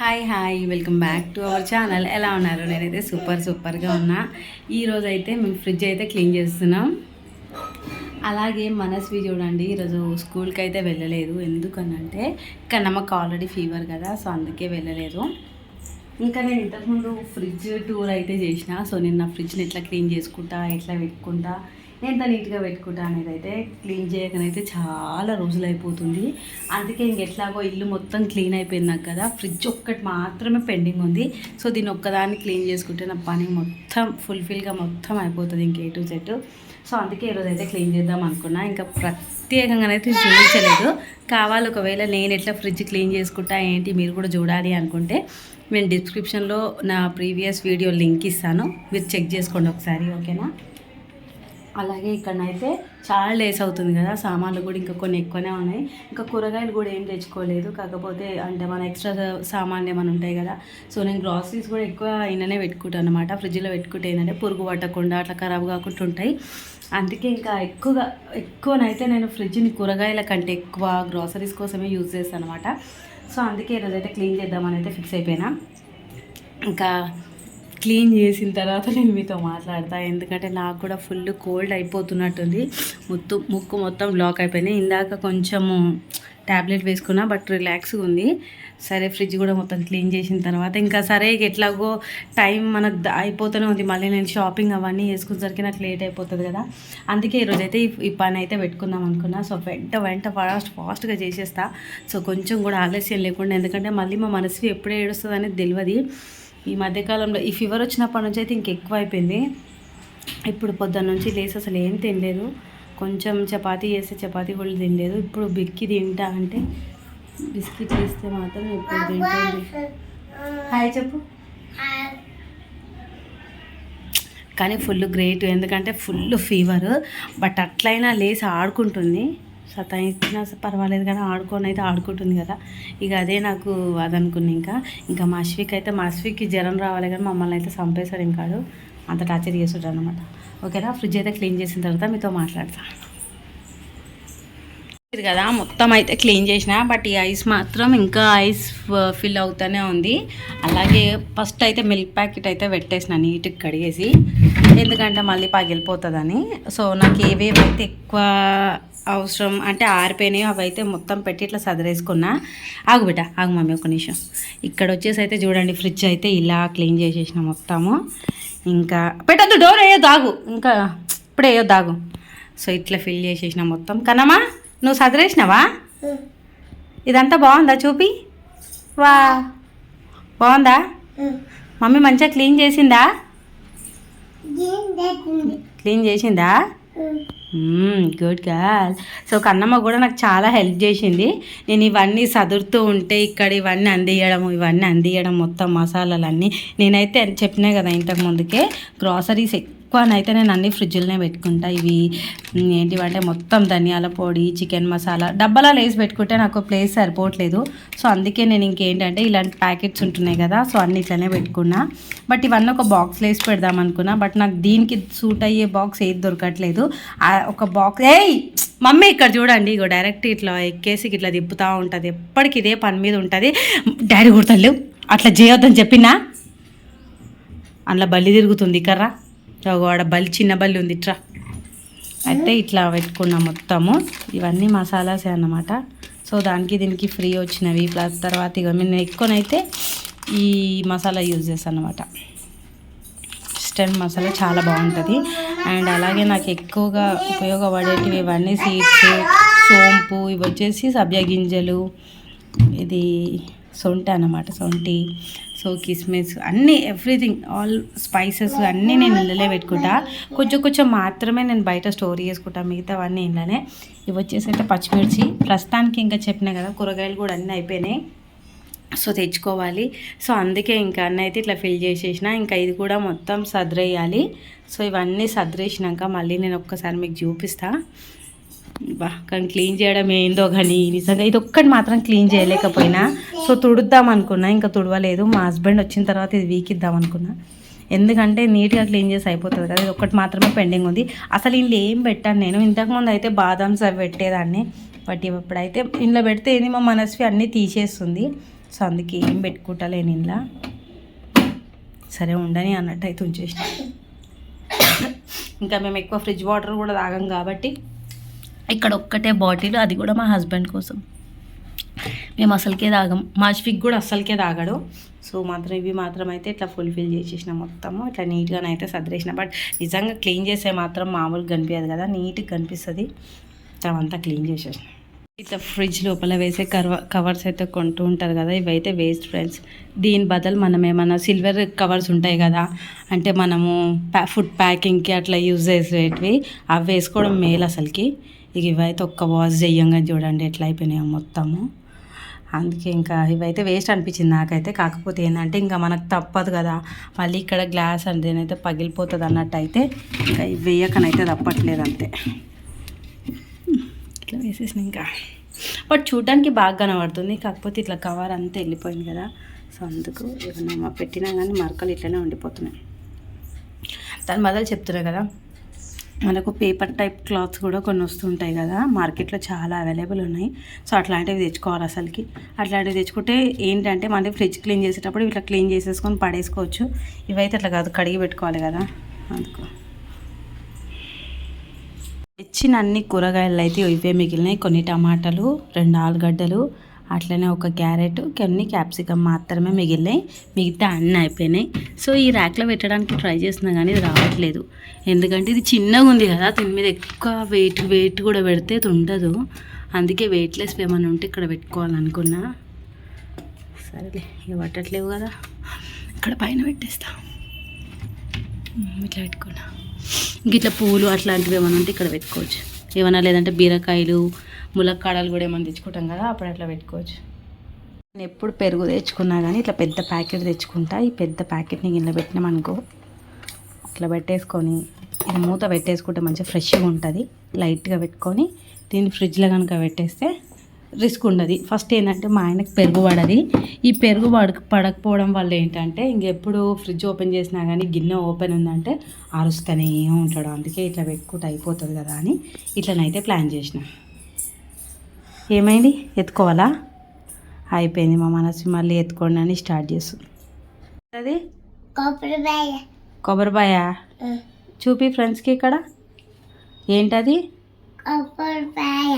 Hi hi welcome back to our channel ఎలా ఉన్నారు? నేనైతే సూపర్ సూపర్గా ఉన్నా. ఈరోజు అయితే మేము ఫ్రిడ్జ్ అయితే క్లీన్ చేస్తున్నాం. అలాగే మనస్వి చూడండి ఈరోజు స్కూల్కి అయితే వెళ్ళలేదు. ఎందుకనంటే కన్నమ్మకు ఆల్రెడీ ఫీవర్ కదా సో అందుకే వెళ్ళలేదు. ఇంకా నేను ఇంతకుముందు ఫ్రిడ్జ్ టూర్ అయితే చేసిన. సో నేను నా ఫ్రిడ్జ్ని ఎట్లా క్లీన్ చేసుకుంటా ఎట్లా పెట్టుకుంటా ఎంత నీట్గా పెట్టుకుంటా అనేది అయితే క్లీన్ చేయకనైతే చాలా రోజులు అయిపోతుంది. అందుకే ఇంకెట్లాగో ఇల్లు మొత్తం క్లీన్ అయిపోయింది నాకు కదా ఫ్రిడ్జ్ ఒక్కటి మాత్రమే పెండింగ్ ఉంది. సో దీని ఒక్కదాన్ని క్లీన్ చేసుకుంటే నా పని మొత్తం ఫుల్ఫిల్గా మొత్తం అయిపోతుంది ఇంకే టు జెడ్. సో అందుకే ఈరోజు అయితే క్లీన్ చేద్దాం అనుకున్నా. ఇంకా ప్రత్యేకంగా అయితే చూపించలేదు. కావాలి ఒకవేళ నేను ఎట్లా ఫ్రిడ్జ్ క్లీన్ చేసుకుంటా ఏంటి మీరు కూడా చూడాలి అనుకుంటే నేను డిస్క్రిప్షన్లో నా ప్రీవియస్ వీడియో లింక్ ఇస్తాను. మీరు చెక్ చేసుకోండి ఒకసారి ఓకేనా? అలాగే ఇక్కడనైతే చాలా లేస్ అవుతుంది కదా సామాన్లు కూడా ఇంకా కొన్ని ఎక్కువనే ఉన్నాయి. ఇంకా కూరగాయలు కూడా ఏం తెచ్చుకోలేదు. కాకపోతే అంటే మన ఎక్స్ట్రా సామాన్లు ఏమైనా ఉంటాయి కదా సో నేను గ్రాసరీస్ కూడా ఎక్కువ అయిననే పెట్టుకుంటాను అనమాట ఫ్రిడ్జ్లో పెట్టుకుంటే ఏంటంటే పురుగు పట్టకుండా అట్లా ఖరాబ్ కాకుండా ఉంటాయి. అందుకే ఇంకా ఎక్కువగా ఎక్కువనైతే నేను ఫ్రిడ్జ్ని కూరగాయల కంటే ఎక్కువ గ్రాసరీస్ కోసమే యూజ్ చేస్తాను అనమాట సో అందుకే ఈరోజైతే క్లీన్ చేద్దామని అయితే ఫిక్స్ అయిపోయినా. ఇంకా క్లీన్ చేసిన తర్వాత నేను మీతో మాట్లాడతా. ఎందుకంటే నాకు కూడా ఫుల్ కోల్డ్ అయిపోతున్నట్టుంది. ముత్తు ముక్కు మొత్తం బ్లాక్ అయిపోయినాయి ఇందాక కొంచెము ట్యాబ్లెట్ వేసుకున్నా బట్ రిలాక్స్గా ఉంది. సరే ఫ్రిడ్జ్ కూడా మొత్తం క్లీన్ చేసిన తర్వాత ఇంకా సరే ఎట్లాగో టైం మనకు అయిపోతూనే ఉంది. మళ్ళీ నేను షాపింగ్ అవన్నీ వేసుకునేసరికి నాకు లేట్ అయిపోతుంది కదా. అందుకే ఈరోజు అయితే ఈ- ఈ పని అయితే పెట్టుకుందాం అనుకున్నా. సో వెంట వెంట ఫాస్ట్ ఫాస్ట్గా చేసేస్తా. సో కొంచెం కూడా ఆలస్యం లేకుండా ఎందుకంటే మళ్ళీ మా మనసు ఎప్పుడే ఏడుస్తుంది అనేది తెలియదు ఈ మధ్యకాలంలో ఈ ఫీవర్ వచ్చినప్పటి నుంచి అయితే ఇంకెక్కువ అయిపోయింది ఇప్పుడు పొద్దున్న నుంచి లేసి అసలు ఏం తినలేదు. కొంచెం చపాతీ చేస్తే చపాతీ కూడా తినలేదు. ఇప్పుడు బిక్కి తింటా అంటే బిస్కెట్ చేస్తే మాత్రం ఇప్పుడు తింటుంది. హాయ్ చెప్పు. కానీ ఫుల్ గ్రేట్. ఎందుకంటే ఫుల్ ఫీవర్. బట్ అట్లయినా లేచి ఆడుకుంటుంది. సతాయించినా పర్వాలేదు కానీ ఆడుకొని అయితే ఆడుకుంటుంది కదా. ఇక అదే నాకు అదనుకున్నా ఇంకా. ఇంకా మా అశ్విక్ అయితే మా అశ్విక్కి జ్వరం రావాలి కానీ మమ్మల్ని అయితే చంపేశాడు ఇంకాడు అంత టార్చర్ చేస్తుంటాడు అనమాట ఓకేనా? ఫ్రిడ్జ్ అయితే క్లీన్ చేసిన తర్వాత మీతో మాట్లాడతా. ఇది కదా మొత్తం అయితే క్లీన్ చేసిన. బట్ ఈ ఐస్ మాత్రం ఇంకా ఐస్ ఫిల్ అవుతూనే ఉంది. అలాగే ఫస్ట్ అయితే మిల్క్ ప్యాకెట్ అయితే పెట్టేసిన నీట్గా కడిగేసి. ఎందుకంటే మళ్ళీ పగిలిపోతుందని. సో నాకు ఏవేవైతే అయితే ఎక్కువ అవసరం అంటే ఆరిపోయినాయో అవి అయితే మొత్తం పెట్టి ఇట్లా సదరేసుకున్నా. ఆగు బిడ్డ ఆగు మమ్మీ ఒక నిమిషం. ఇక్కడ వచ్చేసి అయితే చూడండి ఫ్రిడ్జ్ అయితే ఇలా క్లీన్ చేసేసిన మొత్తము. ఇంకా పెట్టద్దు డోర్ వేయొద్దు ఆగు. ఇంకా ఇప్పుడు వేయొద్దు ఆగు. సో ఇట్లా ఫిల్ చేసేసిన మొత్తం. కనమా నువ్వు సదిరేసినావా? ఇదంతా బాగుందా చూపి? వా. బాగుందా? మమ్మీ మంచిగా క్లీన్ చేసిందా? క్లీన్ చేసిందా? గుడ్ గర్ల్ సో కన్నమ్మ కూడా నాకు చాలా హెల్ప్ చేసింది. నేను ఇవన్నీ సదురుతూ ఉంటే ఇక్కడ ఇవన్నీ అందియడం ఇవన్నీ అందియడం మొత్తం మసాలాలన్నీ నేనైతే చెప్పినా కదా ఇంతకు ముందుకే గ్రాసరీస్ ఎక్కువనైతే నేను అన్ని ఫ్రిడ్జ్లోనే పెట్టుకుంటా. ఇవి ఏంటి ఏంటివంటే మొత్తం ధనియాల పొడి చికెన్ మసాలా డబ్బాలో వేసి పెట్టుకుంటే నాకు ప్లేస్ సరిపోవట్లేదు. సో అందుకే నేను ఇంకేంటంటే ఇలాంటి ప్యాకెట్స్ ఉంటున్నాయి కదా సో అన్ని ఇట్లనే పెట్టుకున్నా. బట్ ఇవన్నీ ఒక బాక్స్లో వేసి పెడదాం అనుకున్నా. బట్ నాకు దీనికి సూట్ అయ్యే బాక్స్ ఏది దొరకట్లేదు. ఒక బాక్స్ ఏయ్! మమ్మీ ఇక్కడ చూడండి ఇగో డైరెక్ట్ ఇట్లా ఎక్కేసి ఇట్లా తిప్పుతూ ఉంటుంది. ఎప్పటికి ఇదే పని మీద ఉంటుంది. డాడీ కుడతలేవు అట్లా చేయొద్దని చెప్పినా? అందులో బల్లి తిరుగుతుంది కర్రా ఆడ బల్లి చిన్న బల్లి ఉంది ట్రా అయితే ఇట్లా పెట్టుకున్నాం మొత్తము. ఇవన్నీ మసాలాసే అన్నమాట. సో దానికి దీనికి ఫ్రీ వచ్చినవి. ప్లస్ తర్వాత ఇక నేను ఎక్కువనైతే ఈ మసాలా యూజ్ చేస్తాను అనమాట స్టెమ్ మసాలా చాలా బాగుంటుంది. అండ్ అలాగే నాకు ఎక్కువగా ఉపయోగపడేటివి ఇవన్నీ సీడ్స్ సోంపు ఇవి వచ్చేసి సబ్జా గింజలు. ఇది సొంటి అన్నమాట సొంటి. సో కిస్మిస్ అన్నీ ఎవ్రీథింగ్ ఆల్ స్పైసెస్ అన్నీ నేను ఇళ్ళలే పెట్టుకుంటా. కొంచెం కొంచెం మాత్రమే నేను బయట స్టోర్ చేసుకుంటా మిగతావన్నీ ఇళ్ళనే ఇవి వచ్చేసి అయితే పచ్చిమిర్చి. ప్రస్తుతానికి ఇంకా చెప్పినా కదా కూరగాయలు కూడా అన్నీ అయిపోయినాయి. సో తెచ్చుకోవాలి. సో అందుకే ఇంకా అన్న అయితే ఇట్లా ఫిల్ చేసేసిన. ఇంకా ఇది కూడా మొత్తం సదరేయాలి. సో ఇవన్నీ సదరేసినాక మళ్ళీ నేను ఒక్కసారి మీకు చూపిస్తాను బా కానీ క్లీన్ చేయడం ఏందో కానీ నిజంగా ఇది ఒక్కటి మాత్రం క్లీన్ చేయలేకపోయినా. సో తుడుద్దాం అనుకున్నా ఇంకా తుడవలేదు. మా హస్బెండ్ వచ్చిన తర్వాత ఇది వీకిద్దాం అనుకున్నా. ఎందుకంటే నీట్గా క్లీన్ చేసి అయిపోతుంది కదా ఇది ఒక్కటి మాత్రమే పెండింగ్ ఉంది. అసలు ఇంట్లో ఏం పెట్టాను నేను? ఇంతకుముందు అయితే బాదామ్స్ అవి పెట్టేదాన్ని. బట్ ఇప్పుడైతే ఇంట్లో పెడితే ఏంది మా మనస్వి అన్నీ తీసేస్తుంది. సో అందుకే ఏం పెట్టుకుంటలేను ఇంట్లో. సరే ఉండని అన్నట్టు అయితే ఉంచేసిన. ఇంకా మేము ఎక్కువ ఫ్రిడ్జ్ వాటర్ కూడా తాగం కాబట్టి ఇక్కడ ఒక్కటే బాటిల్ అది కూడా మా హస్బెండ్ కోసం. మేము అసలుకే తాగం. మా షఫిక్ కూడా అసలుకే తాగడు. సో మాత్రం ఇవి మాత్రం అయితే ఇట్లా ఫుల్ఫిల్ చేసేసిన మొత్తము. ఇట్లా నీట్గానే అయితే సదిరేసిన. బట్ నిజంగా క్లీన్ చేసే మాత్రం మామూలుగా కనిపించదు కదా. నీట్గా కనిపిస్తుంది. అవంతా క్లీన్ చేసేసిన. ఇట్లా ఫ్రిడ్జ్ లోపల వేసే కర్వ కవర్స్ అయితే కొంటూ ఉంటారు కదా. ఇవైతే వేస్ట్ ఫ్రెండ్స్ దీని బదులు మనం ఏమన్నా సిల్వర్ కవర్స్ ఉంటాయి కదా. అంటే మనము ప్యా ఫుడ్ ప్యాకింగ్కి అట్లా యూజ్ చేసేటివి. అవి వేసుకోవడం మేలు అసలుకి. ఇక ఇవైతే ఒక్క వాష్ చేయంగా చూడండి ఎట్లా అయిపోయినాయో మొత్తము. అందుకే ఇంకా ఇవైతే వేస్ట్ అనిపించింది నాకైతే. కాకపోతే ఏంటంటే ఇంకా మనకు తప్పదు కదా. మళ్ళీ ఇక్కడ గ్లాస్ అంటేనైతే పగిలిపోతుంది అన్నట్టు అయితే ఇంకా ఇవి వేయకనైతే తప్పట్లేదు అంతే. ఇట్లా వేసేసిన ఇంకా. బట్ చూడడానికి బాగా కనబడుతుంది. కాకపోతే ఇట్లా కవర్ అంతా వెళ్ళిపోయింది కదా. సో అందుకు ఏమన్నా పెట్టినా కానీ మరకలు ఇట్లనే ఉండిపోతున్నాయి. దాని బదులు చెప్తున్నారు కదా. మనకు పేపర్ టైప్ క్లాత్స్ కూడా కొన్ని వస్తుంటాయి కదా మార్కెట్లో చాలా అవైలబుల్ ఉన్నాయి. సో అట్లాంటివి తెచ్చుకోవాలి అసలుకి. అట్లాంటివి తెచ్చుకుంటే ఏంటంటే మనకి ఫ్రిడ్జ్ క్లీన్ చేసేటప్పుడు ఇట్లా క్లీన్ చేసేసుకొని పడేసుకోవచ్చు. ఇవైతే అట్లా కాదు కడిగి పెట్టుకోవాలి కదా. అందుకు. తెచ్చిన అన్ని కూరగాయలు అయితే ఇవే మిగిలినాయి. కొన్ని టమాటాలు రెండు ఆలుగడ్డలు అట్లనే ఒక క్యారెట్ కొన్ని క్యాప్సికమ్ మాత్రమే మిగిలినాయి. మిగతా అన్నీ అయిపోయినాయి. సో ఈ ర్యాక్లో పెట్టడానికి ట్రై చేస్తున్నా కానీ ఇది రావట్లేదు. ఎందుకంటే ఇది చిన్నగా ఉంది కదా దీని మీద ఎక్కువ వెయిట్ వెయిట్ కూడా పెడితే ఇది ఉండదు. అందుకే వెయిట్లెస్ ఏమైనా ఉంటే ఇక్కడ పెట్టుకోవాలనుకున్నా. సరేలే ఇక పట్టట్లేవు కదా. ఇక్కడ పైన పెట్టేస్తా. ఇట్లా పెట్టుకున్నా. ఇంక ఇట్లా పూలు అట్లాంటివి ఏమైనా ఉంటే ఇక్కడ పెట్టుకోవచ్చు. ఏమైనా లేదంటే బీరకాయలు ములక్కాడలు కూడా ఏమైనా తెచ్చుకుంటాం కదా అప్పుడు అట్లా పెట్టుకోవచ్చు. నేను ఎప్పుడు పెరుగు తెచ్చుకున్నా కానీ ఇట్లా పెద్ద ప్యాకెట్ తెచ్చుకుంటా. ఈ పెద్ద ప్యాకెట్ని గిన్నె పెట్టినామనుకో ఇట్లా పెట్టేసుకొని ఇది మూత పెట్టేసుకుంటే మంచిగా ఫ్రెష్గా ఉంటుంది. లైట్గా పెట్టుకొని దీన్ని ఫ్రిడ్జ్లో కనుక పెట్టేస్తే రిస్క్ ఉండదు. ఫస్ట్ ఏంటంటే మా ఆయనకు పెరుగు పడది. ఈ పెరుగు పడక పడకపోవడం వల్ల ఏంటంటే ఇంకెప్పుడు ఫ్రిడ్జ్ ఓపెన్ చేసినా కానీ గిన్నె ఓపెన్ ఉందంటే అరుస్తూనే ఉంటాడు. అందుకే ఇట్లా పెట్టుకుంటే అయిపోతుంది కదా అని ఇట్లనైతే ప్లాన్ చేసిన. ఏమైంది? ఎత్తుకోవాలా? అయిపోయింది మా మనసు. మళ్ళీ ఎత్తుకోండి అని స్టార్ట్ చేస్తుంది. అది? కొబ్బరిబాయ కొబ్బరిబాయ చూపి ఫ్రెండ్స్కి ఇక్కడ. ఏంటది? కొబ్బరిబాయ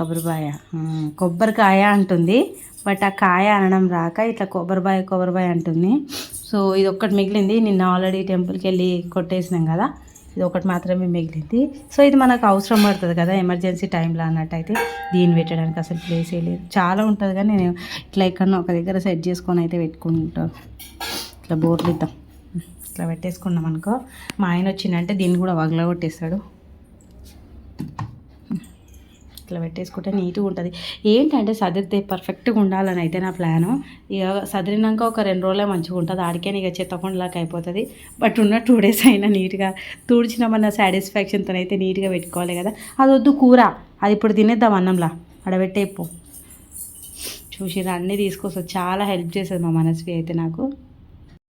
కొబ్బరిబాయ. కొబ్బరికాయ అంటుంది. బట్ ఆ కాయ అనడం రాక ఇట్లా కొబ్బరిబాయ కొబ్బరిబాయ అంటుంది. సో ఇది ఒక్కటి మిగిలింది. నిన్న ఆల్రెడీ టెంపుల్కి వెళ్ళి కొట్టేసినాం కదా. ఇది ఒకటి మాత్రమే మిగిలింది. సో ఇది మనకు అవసరం పడుతుంది కదా ఎమర్జెన్సీ టైంలో అన్నట్టయితే దీన్ని పెట్టడానికి అసలు ప్లేస్ లేదు. చాలా ఉంటుంది కానీ నేను ఇట్లా ఎక్కడో ఒక దగ్గర సెట్ చేసుకొని అయితే పెట్టుకుంటాను ఇట్లా బోర్లు ఇద్దాం. ఇట్లా పెట్టేసుకున్నాం అనుకో. మా ఆయన వచ్చిందంటే దీన్ని కూడా వగలగొట్టేస్తాడు. ఇట్లా పెట్టేసుకుంటే నీట్గా ఉంటుంది. ఏంటంటే సదిరితే పర్ఫెక్ట్గా ఉండాలని అయితే నా ప్లాను ఇక సదిరినాక ఒక రెండు రోజులే మంచిగా ఉంటుంది. ఆడికే ఇక చెత్తకుండలాగా అయిపోతుంది. బట్ ఉన్న టూ డేస్ అయినా నీట్గా తుడిచినామన్న సాటిస్ఫాక్షన్తో అయితే నీట్గా పెట్టుకోవాలి కదా. అది వద్దు కూర. అది ఇప్పుడు తినేద్దాం అన్నంలా. అడబెట్టేపు చూసిరా అన్నీ తీసుకొస్తా. చాలా హెల్ప్ చేసేది మా మనస్వి అయితే నాకు.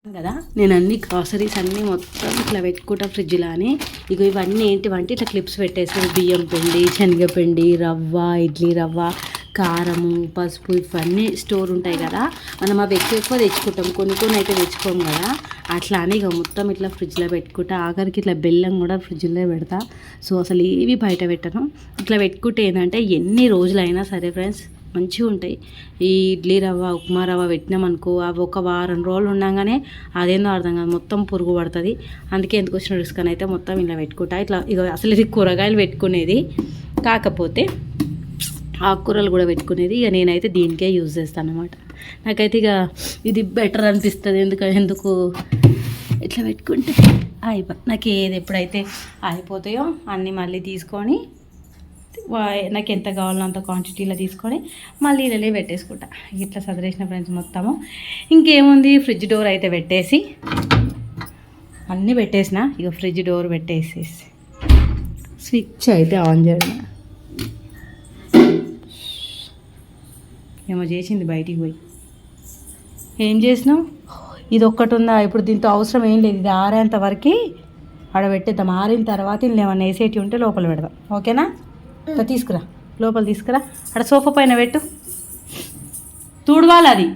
కదా? నేను అన్ని గ్రాసరీస్ అన్నీ మొత్తం ఇట్లా పెట్టుకుంటా ఫ్రిడ్జ్లో అని. ఇక ఇవన్నీ ఏంటివంటే ఇట్లా క్లిప్స్ పెట్టేస్తారు. బియ్యం పిండి శనగపిండి రవ్వ ఇడ్లీ రవ్వ కారము పసుపు ఇవన్నీ స్టోర్ ఉంటాయి కదా. మనం అవి ఎక్కువ ఎక్కువ తెచ్చుకుంటాం. కొన్ని కొన్ని అయితే తెచ్చుకోము కదా. అట్లా అని ఇక మొత్తం ఇట్లా ఫ్రిడ్జ్లో పెట్టుకుంటా. ఆఖరికి ఇట్లా బెల్లం కూడా ఫ్రిడ్జ్లో పెడతా. సో అసలు ఏవి బయట పెట్టను. ఇట్లా పెట్టుకుంటే ఏంటంటే ఎన్ని రోజులైనా సరే ఫ్రెండ్స్ మంచిగా ఉంటాయి. ఈ ఇడ్లీ రవ్వ ఉప్మా రవ్వ పెట్టినామనుకో అవి ఒక వారం రోజులు ఉండగానే అదేందో అర్థం కాదు. మొత్తం పురుగు పడుతుంది. అందుకే ఎందుకు వచ్చిన రిస్క్ అని అయితే మొత్తం ఇలా పెట్టుకుంటా. ఇట్లా ఇక అసలు ఇది కూరగాయలు పెట్టుకునేది కాకపోతే ఆకుకూరలు కూడా పెట్టుకునేది ఇక నేనైతే దీనికే యూజ్ చేస్తాను అనమాట నాకైతే ఇక ఇది బెటర్ అనిపిస్తుంది. ఎందుకు ఎందుకు ఇట్లా పెట్టుకుంటే? అయిపో నాకు ఏది ఎప్పుడైతే అయిపోతాయో అన్నీ మళ్ళీ తీసుకొని నాకు ఎంత కావాలో అంత క్వాంటిటీలో తీసుకొని మళ్ళీ ఇళ్ళలే పెట్టేసుకుంటా. ఇట్లా సదరేసిన ఫ్రెండ్స్ మొత్తము. ఇంకేముంది? ఫ్రిడ్జ్ డోర్ అయితే పెట్టేసి. అన్నీ పెట్టేసిన. ఇక ఫ్రిడ్జ్ డోర్ పెట్టేసేసి. స్విచ్ అయితే ఆన్ చేయడం ఏమో చేసింది బయటికి పోయి. ఏం చేసినావు? ఇది ఒక్కటి ఉందా ఇప్పుడు దీంతో అవసరం ఏం లేదు. ఇది ఆరేంత వరకు ఆడ పెట్టేద్దాం ఆరిన తర్వాత ఇందులో ఏమన్నా వేసేటి ఉంటే లోపల పెడదాం. ఓకేనా? తీసుకురా. లోపల తీసుకురా. అక్కడ సోఫా పైన పెట్టు. తుడవాలి అది.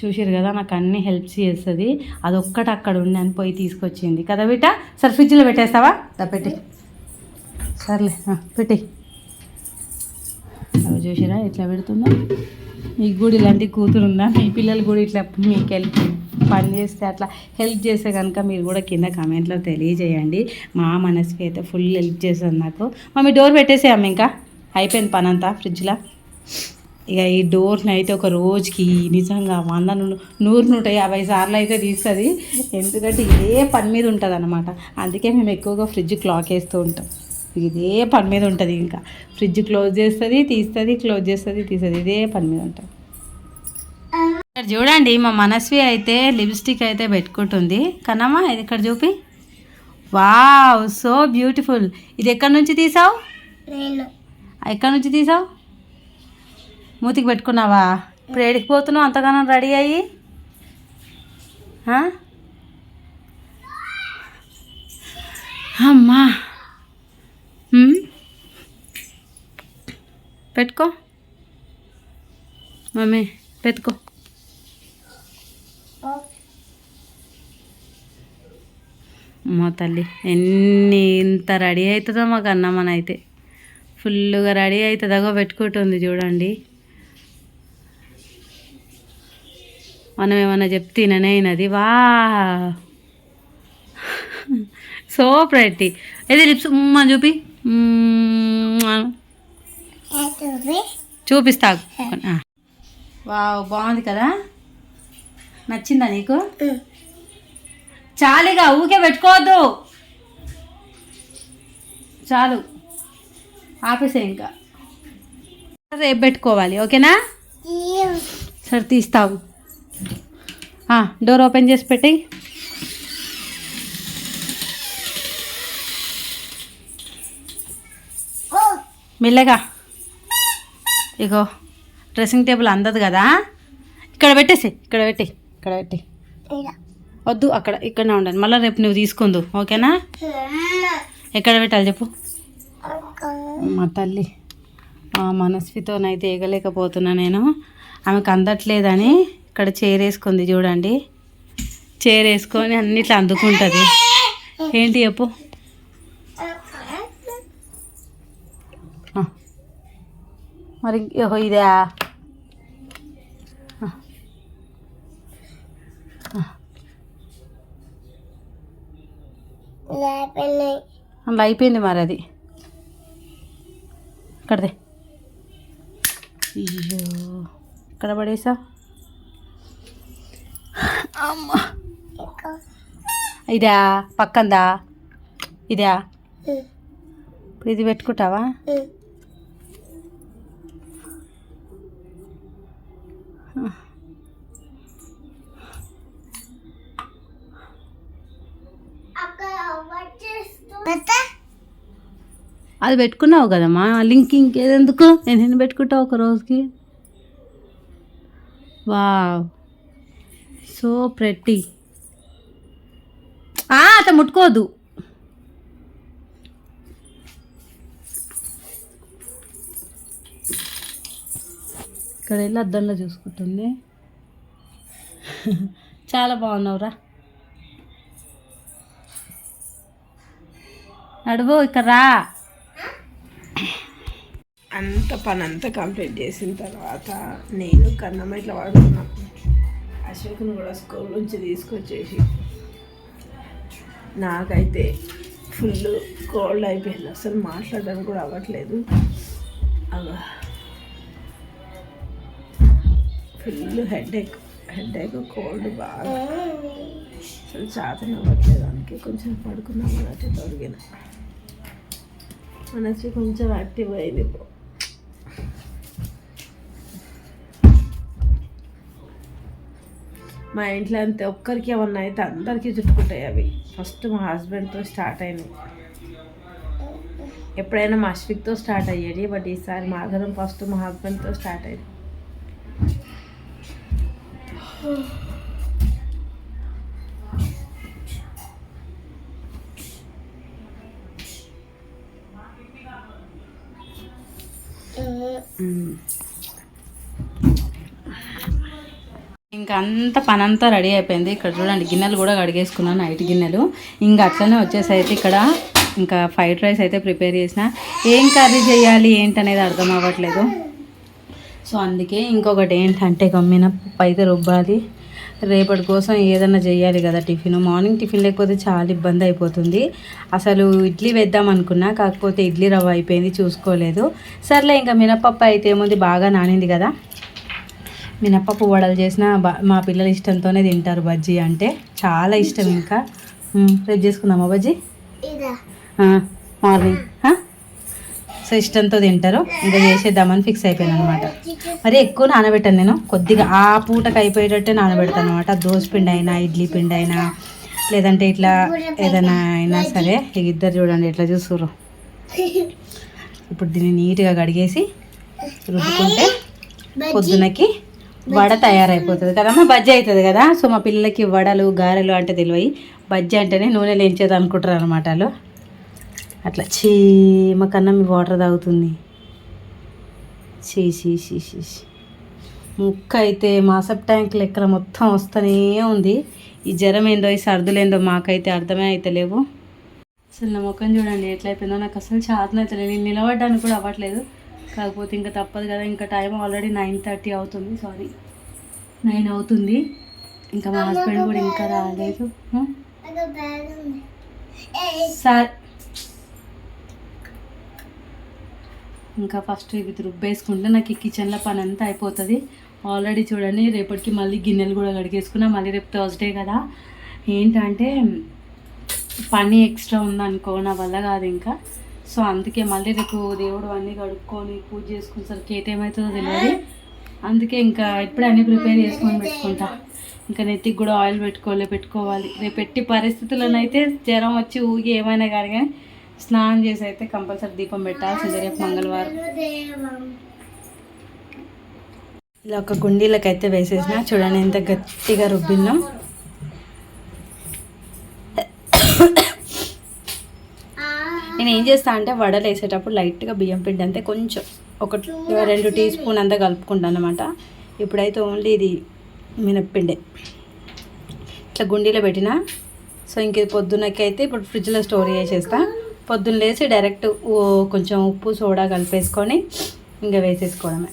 చూసారు కదా నాకు అన్ని హెల్ప్స్ చేస్తుంది. అది ఒక్కటి అక్కడ ఉండి అని పోయి తీసుకొచ్చింది. కదా బిట్ట సరే ఫ్రిడ్జ్లో పెట్టేస్తావా? పెట్టి. సర్లే పెట్టి. అవి చూసారా ఎట్లా పెడుతుందా. మీకు కూడా ఇలాంటి కూతురు ఉందా మీ పిల్లలు కూడా ఇట్లా మీకు వెళ్ళిపోయింది పని చేస్తే అట్లా హెల్ప్ చేస్తే కనుక మీరు కూడా కింద కమెంట్లో తెలియజేయండి. మా మనసుకి అయితే ఫుల్ హెల్ప్ చేస్తుంది నాకు. మమ్మీ డోర్ పెట్టేసేయమ్మ ఇంకా. అయిపోయింది పని అంతా ఫ్రిడ్జ్లో ఇక ఈ డోర్ని అయితే ఒక రోజుకి నిజంగా వంద నూరు నూట యాభై సార్లు అయితే తీస్తుంది. ఎందుకంటే ఇదే పని మీద ఉంటుంది అనమాట అందుకే మేము ఎక్కువగా ఫ్రిడ్జ్ క్లాక్ వేస్తూ ఉంటాం. ఇదే పని మీద ఉంటుంది ఇంకా. ఫ్రిడ్జ్ క్లోజ్ చేస్తుంది తీస్తుంది క్లోజ్ చేస్తుంది తీస్తుంది. ఇదే పని మీద ఉంటుంది చూడండి మా మనస్వి అయితే లిప్స్టిక్ అయితే పెట్టుకుంటుంది. కనమ్మా ఇది ఇక్కడ చూపి. Wow so beautiful. ఇది ఎక్కడి నుంచి తీసావు? ఎక్కడి నుంచి తీసావు? మూతికి పెట్టుకున్నావా? ఇప్పుడు ఏడికి పోతున్నావు? అంతగానం రెడీ అయ్యి? అమ్మా? పెట్టుకో. మమ్మీ పెట్టుకో. మా తల్లి ఎన్ని ఇంత రెడీ అవుతుందో మాకు అన్నమని అయితే. ఫుల్గా రెడీ అవుతుందగో పెట్టుకుంటుంది చూడండి. మనం ఏమన్నా చెప్తే తిననేనది వా సో ప్రెట్టి ఏది లిప్స్? ఉమ్మ చూపి. చూపిస్తా. వావ్ బాగుంది కదా? నచ్చిందా నీకు? చాలిగా ఊకే పెట్టుకోవద్దు. చాలు. ఆపేసే ఇంకా. రేపు పెట్టుకోవాలి ఓకేనా? సరే తీస్తావు. డోర్ ఓపెన్ చేసి పెట్టి. మెల్లగా. ఇగో డ్రెస్సింగ్ టేబుల్ అందదు కదా? ఇక్కడ పెట్టేసి ఇక్కడ పెట్టి ఇక్కడ పెట్టి. వద్దు అక్కడ ఇక్కడనే ఉండండి. మళ్ళీ రేపు నువ్వు తీసుకుందు ఓకేనా? ఎక్కడ పెట్టాలి చెప్పు? మా తల్లి మనస్వితోనైతే ఎగలేకపోతున్నా నేను. ఆమెకు అందట్లేదని ఇక్కడ చేరేసుకుంది చూడండి. చేరేసుకొని అన్నిట్లా అందుకుంటుంది. ఏంటి చెప్పు? మరి ఓహో ఇదా. అందులో అయిపోయింది మరి అది. ఇక్కడదే అయ్యో ఇక్కడ పడేసా? అమ్మా. ఇదా పక్కందా? ఇదా? ఇప్పుడు ఇది పెట్టుకుంటావా? అది పెట్టుకున్నావు కదమ్మా. లింక్ ఇంకేదెందుకు? నేను ఎన్ని పెట్టుకుంటావు ఒక రోజుకి. వావ్. సో ప్రెట్టి అత ముట్టుకోదు ఇక్కడ వెళ్ళి అద్దంలో చూసుకుంటుంది. చాలా బాగున్నావురా. నడువు ఇక్కడ రా. అంత పని అంతా కంప్లీట్ చేసిన తర్వాత నేను కన్నమ్మ ఇట్లా వాడుకున్నాం అశోక్ను కూడా స్కూల్ నుంచి తీసుకొచ్చేసి నాకైతే ఫుల్ కోల్డ్ అయిపోయింది. అసలు మాట్లాడడానికి కూడా అవ్వట్లేదు. అలా ఫుల్ హెడేక్ హెడేక్ కోల్డ్ బాగా. అసలు చేతన అవ్వట్లేదు కొంచెం పడుకున్నాం కూడా తొలగిన మనసు కొంచెం యాక్టివ్ అయింది ఇప్పుడు మా ఇంట్లో అంతే ఒక్కరికి ఏమన్నా అయితే అందరికీ చుట్టుకుంటాయి అవి. ఫస్ట్ మా హస్బెండ్తో స్టార్ట్ అయినాయి. ఎప్పుడైనా మా అశ్విక్తో స్టార్ట్ అయ్యేది బట్ ఈసారి మాధవరం ఫస్ట్ మా హస్బెండ్తో స్టార్ట్ అయింది ఇంకా అంత పని అంతా రెడీ అయిపోయింది. ఇక్కడ చూడండి గిన్నెలు కూడా కడిగేసుకున్నాను నైట్ గిన్నెలు. ఇంకా అట్లనే వచ్చేసి అయితే ఇక్కడ ఇంకా ఫ్రైడ్ రైస్ అయితే ప్రిపేర్ చేసిన. ఏం కర్రీ చేయాలి ఏంటనేది అర్థం అవ్వట్లేదు. సో అందుకే ఇంకొకటి ఏంటంటే గమ్మిన పప్పు అయితే రుబ్బాలి. రేపటి కోసం ఏదన్నా చేయాలి కదా టిఫిన్. మార్నింగ్ టిఫిన్ లేకపోతే చాలా ఇబ్బంది అయిపోతుంది. అసలు ఇడ్లీ వేద్దాం అనుకున్నా కాకపోతే ఇడ్లీ రవ్వ అయిపోయింది చూసుకోలేదు. సర్లే ఇంకా మినపప్పు అయితే ఏముంది బాగా నానింది కదా. మినపప్పు వడలు చేసిన బా మా పిల్లలు ఇష్టంతోనే తింటారు బజ్జీ అంటే. చాలా ఇష్టం ఇంకా. రేపు చేసుకుందామా బజ్జీ? మార్నింగ్? సో ఇష్టంతో తింటారు. ఇంకా చేసేద్దామని ఫిక్స్ అయిపోయాను అనమాట మరి ఎక్కువ నానబెట్టాను నేను. కొద్దిగా ఆ పూటకి అయిపోయేటట్టే నానబెడతాను అనమాట దోశ పిండి అయినా ఇడ్లీ పిండి అయినా లేదంటే ఇట్లా ఏదైనా అయినా సరే. ఇక ఇద్దరు చూడండి ఎట్లా చూస్తుర్రు. ఇప్పుడు దీన్ని నీట్గా కడిగేసి రుద్దుకుంటే పొద్దునకి వడ తయారైపోతుంది కదమ్మా బజ్జీ అవుతుంది కదా? సో మా పిల్లలకి వడలు గారెలు అంటే తెలివయి బజ్జీ అంటేనే నూనె లేంచేది అనుకుంటారు అనమాట వాళ్ళు. అట్లా చీమ కన్నా మీ వాటర్ తాగుతుంది. చీ చీ చీ చీ చీ. ముక్క అయితే మాసప్ ట్యాంక్ లెక్కల మొత్తం వస్తూనే ఉంది. ఈ జ్వరం ఏందో ఈ సర్దులేందో మాకైతే అర్థమే అయితే లేవు అసలు నా ముఖం చూడండి ఎట్లా అయిపోయిందో నాకు అసలు చేతన అయితే నేను నిలబడడానికి కూడా అవ్వట్లేదు. కాకపోతే ఇంకా తప్పదు కదా. ఇంకా టైం ఆల్రెడీ నైన్ థర్టీ అవుతుంది. సారీ నైన్ అవుతుంది. ఇంకా మా హస్బెండ్ కూడా ఇంకా రాలేదు. సార్ ఇంకా ఫస్ట్ ఇవి రుబ్బేసుకుంటే నాకు ఈ కిచెన్లో పని అంతా అయిపోతుంది. ఆల్రెడీ చూడండి రేపటికి మళ్ళీ గిన్నెలు కూడా కడిగేసుకున్నా. మళ్ళీ రేపు థర్స్డే కదా. ఏంటంటే పని ఎక్స్ట్రా ఉందనుకో నా వల్ల కాదు ఇంకా. సో అందుకే మళ్ళీ రేపు దేవుడు అన్నీ కడుక్కొని పూజ చేసుకునేసరికి ఏ టైం అవుతుందో తెలియదు. అందుకే ఇంకా ఇప్పుడే అన్నీ ప్రిపేర్ చేసుకొని పెట్టుకుంటా. ఇంకా నెత్తికి కూడా ఆయిల్ పెట్టుకోలే పెట్టుకోవాలి. రేపు ఎట్టి పరిస్థితుల్లోనైతే జ్వరం వచ్చి ఊగి ఏమైనా కానీ కానీ స్నానం చేసి అయితే కంపల్సరీ దీపం పెట్టాల్సిందే రేపు మంగళవారం. ఇలా ఒక గుండీలకైతే వేసేసిన. చూడండి ఎంత గట్టిగా రుబ్బిన్నాం. నేను ఏం చేస్తా అంటే వడలు వేసేటప్పుడు లైట్గా బియ్యం పిండి అంతే కొంచెం ఒక రెండు టీ స్పూన్ అంతా కలుపుకుంటాను అనమాట ఇప్పుడైతే ఓన్లీ ఇది మినప్పిండే ఇట్లా గుండీలో పెట్టిన. సో ఇంక ఇది పొద్దున్నకి అయితే ఇప్పుడు ఫ్రిడ్జ్లో స్టోర్ చేసేస్తా. పొద్దున్న లేచి డైరెక్ట్ కొంచెం ఉప్పు సోడా కలిపేసుకొని ఇంకా వేసేసుకోవడమే.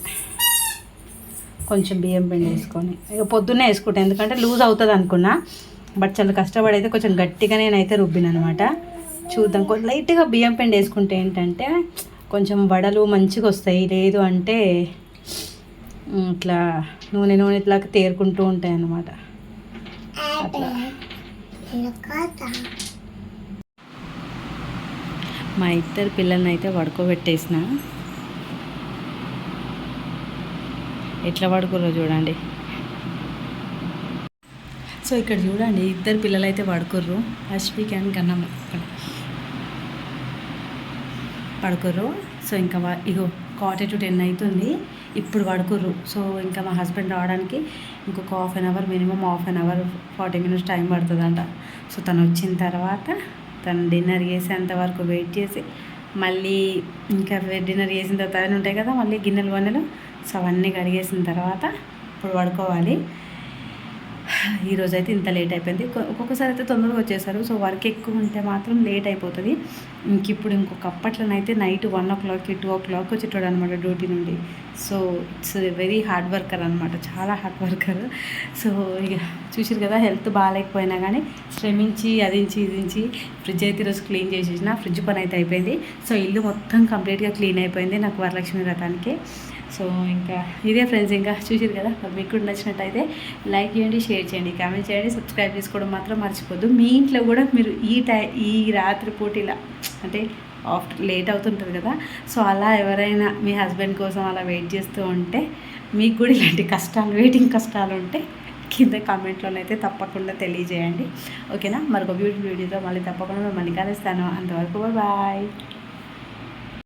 కొంచెం బియ్యం పిండి వేసుకొని. ఇక పొద్దున్నే వేసుకుంటాను ఎందుకంటే లూజ్ అవుతుంది అనుకున్నా బట్ చాలా కష్టపడి అయితే కొంచెం గట్టిగా నేనైతే రుబ్బిన అనమాట చూద్దాం. కొంచెం లైట్గా బియ్యం పిండి వేసుకుంటే ఏంటంటే కొంచెం వడలు మంచిగా వస్తాయి. లేదు అంటే ఇట్లా నూనె నూనె ఇట్లా తేరుకుంటూ ఉంటాయి అన్నమాట. అట్లా. మా ఇద్దరు పిల్లల్ని అయితే పడుకోబెట్టేసిన ఎట్లా పడుకోరో చూడండి. సో ఇక్కడ చూడండి ఇద్దరు పిల్లలు అయితే పడుకోర్రు అశ్విక్ అండ్ కన్నమ్మ పడుకోరు సో ఇంకా ఇగో క్వార్టర్ టు టెన్ అవుతుంది ఇప్పుడు పడుకోరు సో ఇంకా మా హస్బెండ్ రావడానికి ఇంకొక half an hour minimum half an hour forty minutes time పడుతుందంట. సో తను వచ్చిన తర్వాత తను డిన్నర్ చేసేంత వరకు వెయిట్ చేసి మళ్ళీ ఇంకా డిన్నర్ చేసిన తర్వాత ఉంటాయి కదా మళ్ళీ గిన్నెలు వన్నెలు సో అవన్నీ కడిగేసిన తర్వాత ఇప్పుడు పడుకోవాలి. ఈరోజు అయితే ఇంత లేట్ అయిపోయింది. ఒక్కొక్కసారి అయితే తొందరగా వచ్చేసారు. సో వర్క్ ఎక్కువ ఉంటే మాత్రం లేట్ అయిపోతుంది. ఇంక ఇప్పుడు ఇంకొక అప్పట్లోనైతే నైట్ వన్ ఓ క్లాక్కి టూ ఓ క్లాక్ వచ్చేటోడు అనమాట డ్యూటీ నుండి. So it's very hard worker అనమాట చాలా హార్డ్ వర్కర్. సో ఇక చూసారు కదా హెల్త్ బాగాలేకపోయినా కానీ శ్రమించి అదించి ఇదించి ఫ్రిడ్జ్ అయితే ఈరోజు క్లీన్ చేసేసిన. ఫ్రిడ్జ్ పని అయితే అయిపోయింది. సో ఇల్లు మొత్తం కంప్లీట్గా క్లీన్ అయిపోయింది నాకు వరలక్ష్మి రథానికి సో ఇంకా ఇదే ఫ్రెండ్స్ ఇంకా చూసారు కదా? మీకు కూడా నచ్చినట్టయితే లైక్ చేయండి షేర్ చేయండి కామెంట్ చేయండి సబ్స్క్రైబ్ చేసుకోవడం మాత్రం మర్చిపోద్దు. మీ ఇంట్లో కూడా మీరు ఈ టై ఈ రాత్రి పూట ఇలా అంటే ఆఫ్టర్ లేట్ అవుతుంటుంది కదా? సో అలా ఎవరైనా మీ హస్బెండ్ కోసం అలా వెయిట్ చేస్తూ ఉంటే మీకు కూడా ఇలాంటి కష్టాలు వెయిటింగ్ కష్టాలు ఉంటే కింద కామెంట్లోనైతే తప్పకుండా తెలియజేయండి. ఓకేనా? మరొక బ్యూటిఫుల్ వీడియోతో మళ్ళీ తప్పకుండా మిమ్మల్ని కలుస్తాను. అంతవరకు బాయ్